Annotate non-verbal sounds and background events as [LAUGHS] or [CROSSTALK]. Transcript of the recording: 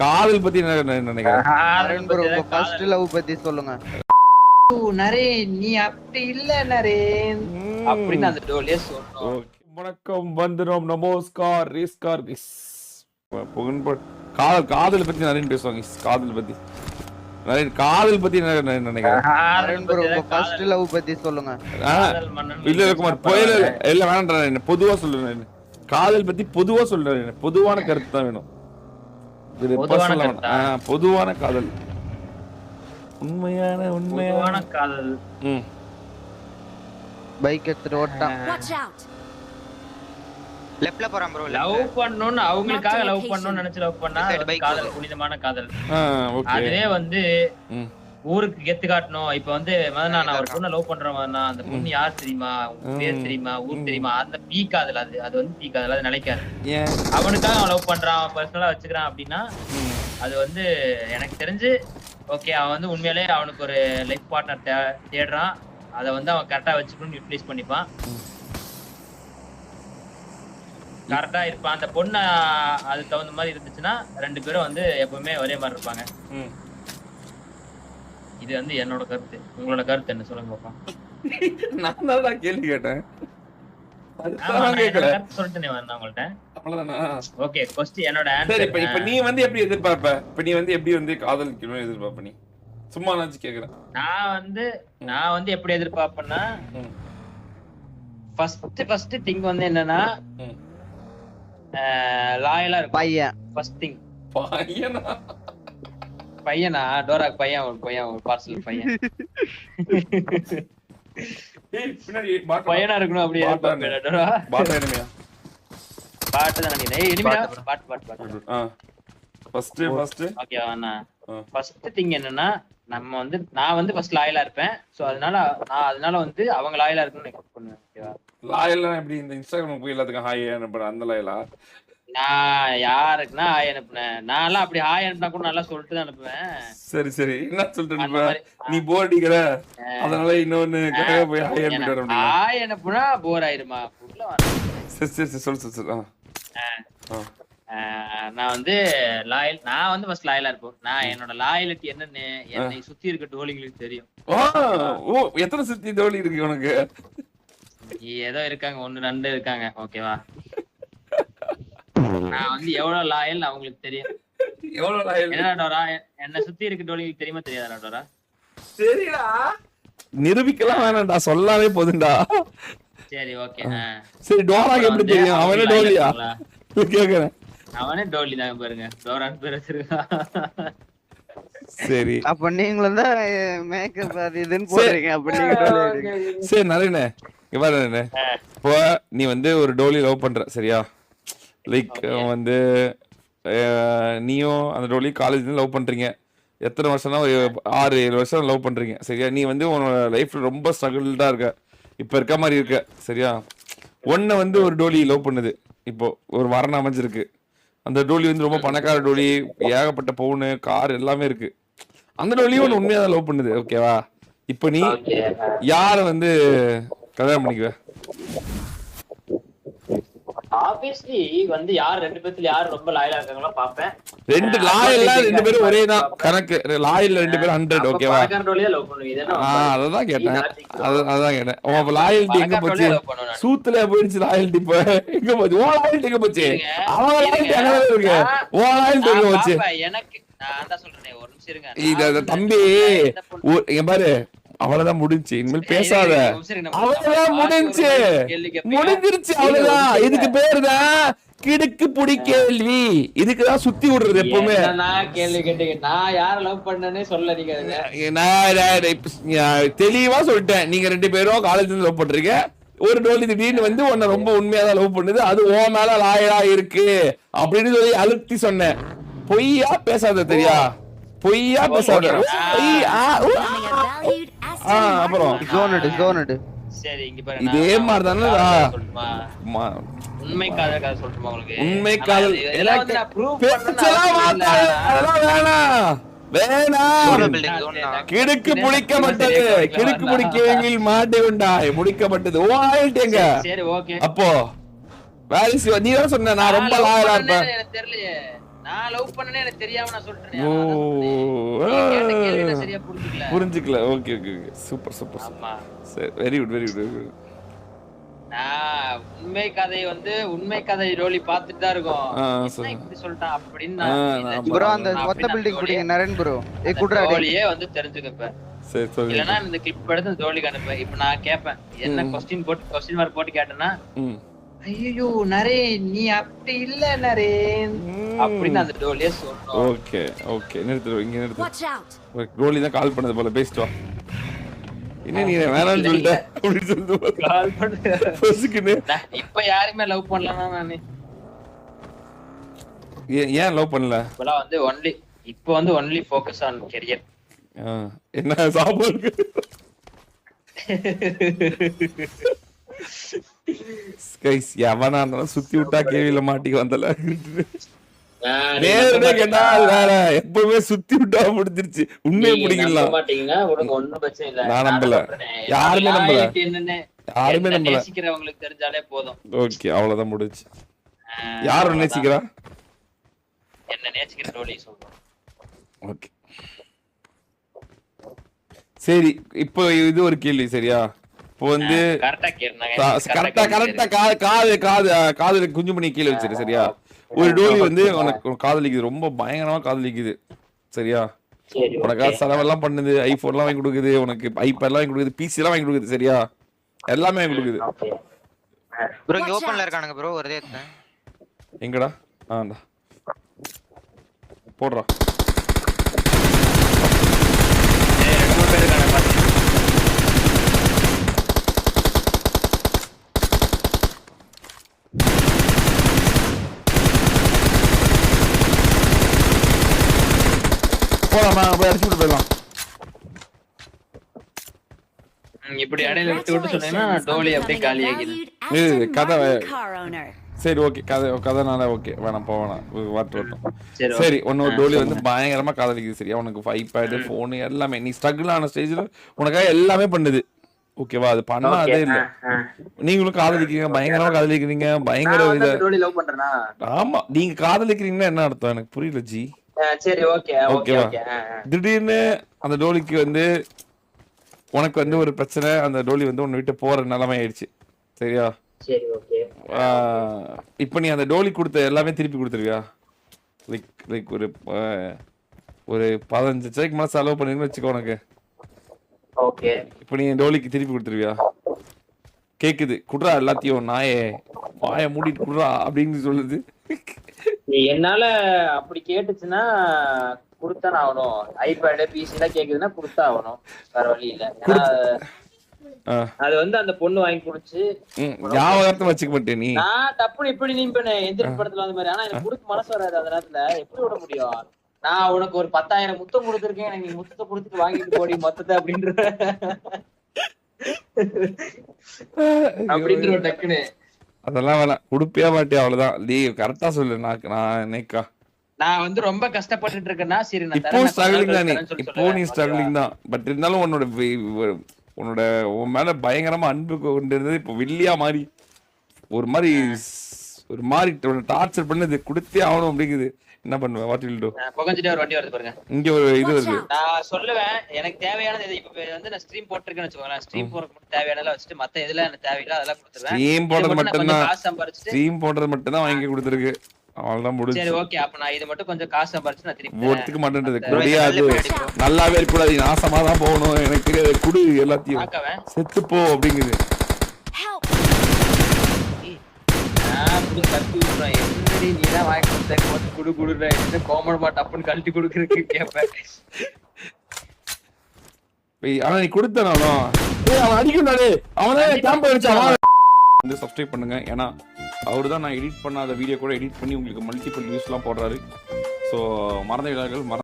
காதல் பத்தி நினைக்கிறேன்? ஃபர்ஸ்ட் லவ் பத்தி சொல்லுங்க. நரேன் நீ அப்படி இல்ல நரேன் அப்படின்னு அந்த சொன்னோம் ஓகே. வணக்கம் வந்தனம் நமஸ்கார் ரேஸ்கார் காதல் காதல் பத்தி நிறைய பேசுவாங்க. காதல் பத்தி. நிறைய காதல் பத்தி நினைக்கிறேன்? ஃபர்ஸ்ட் லவ் பத்தி சொல்லுங்க. இல்ல இல்ல குமார் புயல இல்ல வேணாம்டா என்ன பொதுவா சொல்லுறேன் காதல் பத்தி பொதுவா சொல்றேன் பொதுவான கருத்து தான் வேணும். இது பொதுவான காதல் உண்மையான உண்மையான பொதுவான காதல் ம். பைக் எடுத்துட்டு ஓட்டான்! லெஃப்ட்ல போறான் ப்ரோ லவ் பண்ணணும்னு அவங்களுக்காக லவ். பண்ணணும்னு நினைச்சு லவ் பண்ணா காதல். புனிதமான காதல் ஆ, ஓகே அதுவே வந்து ம். ஊருக்கு கெத்து காட்டணும். இப்ப வந்து மதனா நான் ஒரு பொண்ணை லவ் பண்றேன் மதனா அந்த பொண்ணு யார் தெரியுமா? பேர். தெரியுமா? ஊர். தெரியுமா? அந்த பீ காதல் அது. அது வந்து பீ காதல். அது நினைக்காது. அவனுக்காக அவன் லவ் பண்றான். அவன் பர்சனலா வச்சுக்கிறான் அப்படின்னா. அது வந்து எனக்கு தெரிஞ்சு ஓகே அவன் வந்து உண்மையிலே அவனுக்கு ஒரு லைஃப் பார்ட்னர் தேடுறான். அதை வந்து அவன் கரெக்டா வச்சுக்கணும்னு யூட்டிலைஸ் பண்ணிப்பான். கரெக்டா இருப்பான். அந்த பொண்ணு அதுக்கு தகுந்த மாதிரி இருந்துச்சுன்னா ரெண்டு பேரும் வந்து எப்பவுமே ஒரே மாதிரி இருப்பாங்க. இது வந்து என்னோட கருத்து. உங்களோட கருத்து என்ன? சொல்லுங்க பாப்பா. நான் தான் கேள்வி கேட்டேன். நான் நீ வந்து எப்படி எதிர்பார்ப்ப? இப்ப நீ வந்து எப்படி வந்து காதலிக்கணும்னு எதிர்பார்ப்ப நீ? சும்மா நாச்சு கேக்குறேன். நான் வந்து நான் வந்து எப்படி எதிர்பார்ப்பேன்னா. ஃபர்ஸ்ட் ஃபர்ஸ்ட் திங் வந்து என்னன்னா. லாயலா இருக்கும். பையன். ஃபர்ஸ்ட் திங் பையனா? பையனா? டோராக் பையன் ஒரு பையன் ஒரு பார்சல் பையன். பையனா இருக்கணும் அப்படி பாட்டா எதிர்பார்ப்பேன் டோரா. பாட்டா இனிமையா? பாட்டு தான் நினைக்கிறேன் ஏய் இனிமே பாட்டு பாட்டு பாட்டு ஆ. ஃபர்ஸ்ட் ஃபர்ஸ்ட் ஓகே அண்ணா ஆ. ஃபர்ஸ்ட் திங் என்னன்னா நம்ம வந்து நான் வந்து ஃபர்ஸ்ட் லாயலா இருப்பேன். சோ அதனால நான் அதனால வந்து அவங்க லாயலா இருக்கணும்னு எக்ஸ்பெக்ட் பண்ணுவேன் ஓகேவா லாயெல்லாம் எப்படி? இந்த இன்ஸ்டாகிராம் போய் எல்லாத்துக்கும் ஹாய் அனுப்புற அந்த லாயலா நான் யாருக்குன்னா ஹாய் அனுப்புனேன். நான்லாம் அப்படி ஹாய் அனுப்புனா கூட நல்லா சொல்லிட்டு தான் அனுப்புவேன். சரி சரி. என்ன சொல்லிட்டு நீ போர் அடிக்கிற. அதனால இன்னொன்னு போய் ஹாய் அனுப்பிட்டு ஹாய் அனுப்புனா போர் ஆயிருமா. சரி சொல்லு சொல்லு நான் வந்து லாயல் நான் வந்து ஃபர்ஸ்ட் லாயலா இருப்போம் நான் என்னோட லாயலிட்டி என்னன்னு என்னை சுத்தி இருக்க டோலிங்களுக்கு தெரியும். ஓ எத்தனை சுத்தி தோழி இருக்கு உனக்கு? ஏதோ இருக்காங்க. ஒண்ணு ரெண்டு இருக்காங்க. ஓகேவா? நான் வந்து எவ்வளவு லாயல் அவங்களுக்கு தெரியும். எவ்வளவு லாயல்? என்ன டோரா? என்ன சுத்தி இருக்க டோலிங்களுக்கு தெரியுமா தெரியாதா டோரா? சரிடா நிரூபிக்கலாம் வேணாம்டா சொல்லாமே போதும்டா. சரி ஓகே. சரி டோராக்கு எப்படி தெரியும். அவனே டோலியா? [LAUGHS] கேக்குறேன். அவனே டோலி தாங்க பாருங்க. டோரான் பேர் வச்சிருக்கான் சரி. அப்ப நீங்களும் தான் மேக்கப் அது இதுன்னு போடுறீங்க அப்ப நீங்க. சரி நரேனே இவ்வாறு இப்போ நீ வந்து ஒரு டோலி லவ் பண்ற சரியா? Like Okay. வந்து நீயும் அந்த டோலி காலேஜ்ல லவ் பண்றீங்க. எத்தனை வருஷம்னா ஒரு ஆறு ஏழு வருஷம் லவ் பண்றீங்க. சரியா? நீ வந்து உன்னோட லைஃப்ல ரொம்ப ஸ்ட்ரகிள்டா இருக்க. இப்ப இருக்க மாதிரி இருக்க. சரியா? ஒன்ன வந்து ஒரு டோலி லவ் பண்ணுது. இப்போ ஒரு வரன் அமைஞ்சிருக்கு. அந்த டோலி வந்து ரொம்ப பணக்கார டோலி ஏகப்பட்ட பவுனு கார் எல்லாமே இருக்கு. அந்த டோலியும் ஒன்று உண்மையா தான் லவ் பண்ணுது ஓகேவா இப்போ நீ யார வந்து கல்யாணம் பண்ணிக்குவ? ஆப்வியஸ்லி வந்து யார் ரெண்டு பேத்துல யார் ரொம்ப லாயலா இருக்காங்களோ பாப்பேன் ரெண்டு லாயல்ல ரெண்டு பேரும் ஒரே தான். கணக்கு லாயல்ல ரெண்டு பேரும் ஹண்ட்ரட் ஓகேவா லவ் பண்ணுவீங்க. அததான் கேட்டேன். அது- அதான் கேட்டேன். உன் லாயல்ட்டி எங்க போச்சு? சூத்துல போயிடுச்சு லாயல்ட்டி இப்ப. எங்க போச்சு? உன் லாயல்ட்டி எங்க போச்சு? அவன் லாயல்ட்டி எங்க இருக்கு? உன் லாயல்ட்டி எங்க போச்சு? எனக்கு நான் தான் சொல்றேன் ஒரு நிமிஷம் இருங்க. தம்பி பாரு. அவ்வளவுதான் முடிஞ்சு. இனிமேல் பேசாத. அவ்வளவுதான் முடிஞ்சு. முடிஞ்சிருச்சு அவ்வளவுதான் இதுக்கு பேரு தான் கிடுக்கு புடி கேள்வி. இதுக்குதான் சுத்தி விடுறது எப்பவுமே. நான் கேள்வி கேட்டீங்க. நான் யார லவ் பண்ணனே சொல்ல நீங்க அதுல. நான் நான் இப்ப நான் தெளிவா சொல்லிட்டேன். நீங்க ரெண்டு பேரும் காலேஜ்ல இருந்து லவ் பண்றீங்க. ஒரு டோலி திடீர்னு வந்து உன்னை ரொம்ப உண்மையா தான் லவ் பண்ணுது. அது உன் மேல லாயலா இருக்கு. அப்படின்னு சொல்லி அழுத்தி சொன்னேன். பொய்யா பேசாத தெரியா? பொய்யா பேசாத. பொய், ஆ, அப்புறம். ஜோன் எடு ஜோன் சரி இங்க இதே மாதிரி உண்மை காதல் கதை சொல்லட்டுமா உங்களுக்கு. உண்மை காதல். அதெல்லாம் வேணாம். கிடுக்கு முடிக்கப்பட்டது. கிடுக்கு மாட்டி உண்டாய். முடிக்கப்பட்டது. ஓ ஆயிட்டேங்க சரி ஓகே. அப்போ சிவா நீ சொன்ன நான் ரொம்ப லாயலா இருப்பேன். நான் லவ் பண்ணனே எனக்கு தெரியாம நான் சொல்லிட்டேனே ஓ. சரியா புரிஞ்சுக்கல. புரிஞ்சுக்கல. Okay okay okay super super ஆமா. சரி வெரி குட் வெரி குட் நான் உண்மை கதை வந்து உண்மை கதை ரோலி பார்த்துட்டு தான் இருக்கோம். இப்படி சொல்லிட்டான் அப்படின்னு ப்ரோ. அந்த மொத்த பில்டிங் நான் குடிங்க நரேன் ப்ரோ. ஏ அந்த குட்ரா டேய் தோழியே வந்து தெரிஞ்சுக்கப்ப சரி சொல்லு இல்லனா இந்த கிளிப் எடுத்து அந்த தோழிக்கு அனுப்ப. இப்ப நான் கேட்பேன் என்ன. கொஸ்டின் போட்டு கொஸ்டின் மார்க் போட்டு கேட்டேன்னா ஐயோ நரேன் நீ அப்படி இல்ல நரேன் அப்படின்னு அந்த டோலியே சொல்லணும் ஓகே ஓகே. நிறுத்து இங்க நிறுத்து! ரோலி தான் கால் பண்ணது போல பேசிட்டு வா. என்ன நீ வேணாம்னு சொல்லிட்ட? அப்படின்னு சொல்லிட்டு கால் பண்ணு. பொசுக்குன்னு. இப்ப யாருமே லவ் பண்ணலன்னா நானு. ஏன் ஏன் லவ் பண்ணல? இப்பெல்லாம் வந்து ஒன்லி இப்ப வந்து ஒன்லி ஃபோக்கஸ் ஆன் கெரியர் என்ன சாப்பாடு? [LAUGHS] கைஸ் எவனா இருந்தாலும் சுத்தி விட்டா கேவில மாட்டிக்க வந்தல. நேரடியா கேட்டா வேற எப்பவுமே சுத்தி விட்டா முடிஞ்சிருச்சு. உண்மையை பிடிக்கலாம் நான் நம்பல. யாருமே நம்பல. யாருமே நம்பல. நேசிக்கிறவங்களுக்கு தெரிஞ்சாலே போதும். ஓகே அவ்வளவுதான் முடிச்சு ஆஹ் யார். நேசிக்கிறா? என்ன நேசிக்கிற சொல்றோம் ஓகே. சரி இப்போ இது ஒரு கேள்வி சரியா? இப்போ வந்து கரெக்டா கரெக்டா காது காது காது காதுல குஞ்சு பண்ணி கீழே வச்சிரு சரியா? ஒரு டோலி வந்து உனக்கு காதலிக்குது ரொம்ப பயங்கரமா காதலிக்குது சரியா? சரி உனக்கு செலவெல்லாம் பண்ணுது ஐபோன்லாம் வாங்கி கொடுக்குது உனக்கு ஐபேட்லாம் வாங்கி கொடுக்குது பிசி எல்லாம் வாங்கி கொடுக்குது சரியா? எல்லாமே வாங்கி கொடுக்குது. ப்ரோ இங்க out. இருக்கானுங்க ப்ரோ ஒரே எங்கடா? ஆண்டா போடுறா ரெண்டு மூணு பேர் இருக்காங்க பாத்து. போலாமா போய் அடிச்சு விட்டு போயிடலாம். இப்படி இடையில விட்டு விட்டு சொன்னீங்கன்னா டோலி அப்படியே காலி ஆகிது இது கதை. சரி ஓகே கதை கதைனால ஓகே. வேணாம் போ வேணாம். வரட்டு வரட்டும். சரி சரி உன்னோட டோலி வந்து பயங்கரமா காதலிக்குது சரியா உனக்கு ஐபேடு ஃபோனு எல்லாமே. நீ ஸ்ட்ரகிள் ஆன ஸ்டேஜ்ல உனக்காக எல்லாமே பண்ணுது. ஓகேவா அது பண்ணாதே இல்ல. நீங்களும் காதலிக்கிறீங்க பயங்கரமா காதலிக்கிறீங்க பயங்கர இத டோலி லவ் பண்றேனா? ஆமா நீங்க காதலிக்கிறீங்கன்னா என்ன அர்த்தம்? எனக்கு புரியல ஜி. சரி ஓகே ஓகே ஓகேவா? ஓகே திடீர்னு அந்த டோலிக்கு வந்து உனக்கு வந்து ஒரு பிரச்சனை அந்த டோலி வந்து உன்னை விட்டு போற நிலைமை ஆயிடுச்சு சரியா? சரி ஓகே. ஆஹ் இப்ப நீ அந்த டோலி கொடுத்த எல்லாமே திருப்பி கொடுத்துருவியா? லைக் லைக் ஒரு ஒரு பதினஞ்சு லட்சத்துக்கு மேல செலவு பண்ணிருன்னு வச்சுக்கோ உனக்கு. ஓகே. இப்ப நீ டோலிக்கு திருப்பி கொடுத்துருவியா? கேக்குது. குடுறா எல்லாத்தையும் நாயே. வாய மூடிட்டு குடுறா அப்படின்னு சொல்லுது. என்னால அப்படி கேட்டுச்சுன்னா கொடுத்தானே ஆகணும் ஐபேடு பிசி எல்லாம் கேக்குதுன்னா கொடுத்தா ஆகணும் வேற வழி இல்ல. ஏன்னா அது வந்து அந்த பொண்ணு வாங்கி ம், ஞாபகத்தை வச்சுக்க மாட்டேன் நீ. நான் டப்புனு இப்படி நீம்பேனே எந்திரி படத்துல அந்த மாதிரி. ஆனா எனக்கு கொடுக்க மனசு வராது அந்த நேரத்துல. எப்படி விட முடியும்? நான் உனக்கு ஒரு பத்தாயிரம் முத்தம் கொடுத்துருக்கேன். எனக்கு நீ முத்தத்தை கொடுத்துட்டு வாங்கிட்டு போடி மொத்தத்தை அப்படின்ற அப்படின்ற ஒரு டக்குன்னு. அதெல்லாம் வேணாம். கொடுப்பே மாட்டேன் அவ்வளவுதான். நீ கரெக்டா சொல்லு. நான் நான் என்னக்கா? நான் வந்து ரொம்ப கஷ்டப்பட்டுட்டு இருக்கேன்னா சரி நான் இப்போ ஸ்ட்ரகிளிங் தான் நீ. இப்போ. நீ ஸ்ட்ரகிளிங் தான். பட் இருந்தாலும் உன்னோட உன்னோட உன் மேல பயங்கரமா அன்பு கொண்டு இருந்தது இப்போ வில்லியா மாறி. ஒரு மாதிரி ஒரு மாதிரி டார்ச்சர் பண்ணுது கொடுத்தே ஆகணும் அப்படிங்குது. என்ன பண்ணுவேன் வாட் வில் டூ புகஞ்சிட்டே ஒரு வண்டி வருது பாருங்க. இங்க ஒரு இது வருது! நான் சொல்லுவேன் எனக்கு தேவையானது இது இப்ப வந்து நான் ஸ்ட்ரீம் போட்டிருக்கேன்னு வச்சுக்கோங்களேன். ஸ்ட்ரீம் போறதுக்கு மட்டும் தேவையானதெல்லாம் வச்சுட்டு மத்த எதுல எனக்கு தேவையில்ல அதெல்லாம் கொடுத்துருவேன். ஸ்ட்ரீம் போடுறது மட்டும் மட்டும்தான். காசு சம்பாரிச்சுட்டு ஸ்ட்ரீம் போடுறது மட்டும்தான் வாங்கி கொடுத்துருக்கு. அவ்வளவுதான் சரி முடிஞ்சு ஓகே அப்ப நான் இது மட்டும் கொஞ்சம் காசு சம்பாரிச்சு நான் திருப்பி. ஒத்துக்க மாட்டேன்றது. முடியாது. நல்லாவே இருக்கக்கூடாது. நீ நாசமா தான் போகணும். எனக்கு குடு எல்லாத்தையும். பார்க்கவன். செத்து போ அப்படிங்குது! நான் அப்படி கத்தி விட்டுறேன் என்னடி நீ தான் வாங்கி கொடுத்த போட்டு குடு குடுறேன் என்ன கோமணமா டப்புன்னு கழட்டி கொடுக்குறதுக்கு கேட்பேன் ஆனா நீ கொடுத்தனாலும் ஏய் அவன் அடிக்கணும் அவனே கேம்ப் அடிச்சான் வந்து சப்ஸ்கிரைப் பண்ணுங்க. ஏன்னா அவர் தான் நான் எடிட் பண்ணாத வீடியோ கூட எடிட் பண்ணி உங்களுக்கு மல்டிபிள் நியூஸ்லாம் போடுறாரு. ஸோ மறந்த விழாக்கள் மற